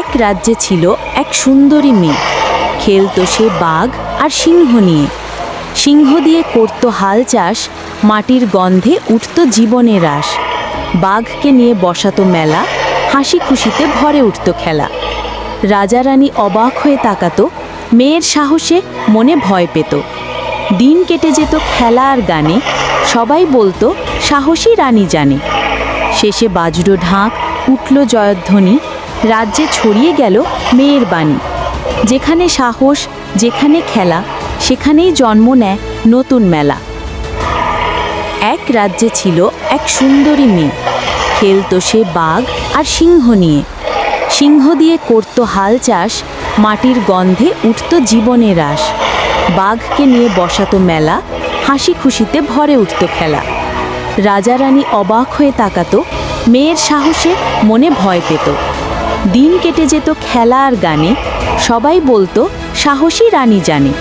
এক রাজ্যে ছিল এক সুন্দরী মেয়ে। খেলতো সে বাঘ আর সিংহ নিয়ে। সিংহ দিয়ে করত হাল চাষ, মাটির গন্ধে উঠত জীবনের রাস। বাঘকে নিয়ে বসাতো মেলা হাসি খুশিতে ভরে উঠত খেলা। রাজা রানী অবাক হয়ে তাকাতো, মেয়ের সাহসে মনে ভয় পেত। দিন কেটে যেত খেলা আর গানে, সবাই বলতো সাহসী রানী জানে। শেষে বাজুড়ো ঢাক, উঠল জয়ধ্বনি রাজ্যে ছড়িয়ে গেল মেয়ের বাণী। যেখানে সাহস, যেখানে খেলা, সেখানেই জন্ম নেয় নতুন মেলা। এক রাজ্যে ছিল এক সুন্দরী মেয়ে। খেলতো সে বাঘ আর সিংহ নিয়ে। সিংহ দিয়ে করত হাল চাষ, মাটির গন্ধে উঠত জীবনের রাস বাঘকে নিয়ে বসাতো মেলা হাসি খুশিতে ভরে উঠত খেলা। রাজা রানী অবাক হয়ে তাকাতো, মেয়ের সাহসে মনে ভয় পেত। দিন কেটে যেত খেলা আর গানে। সবাই বলতো সাহসী রানী জানে।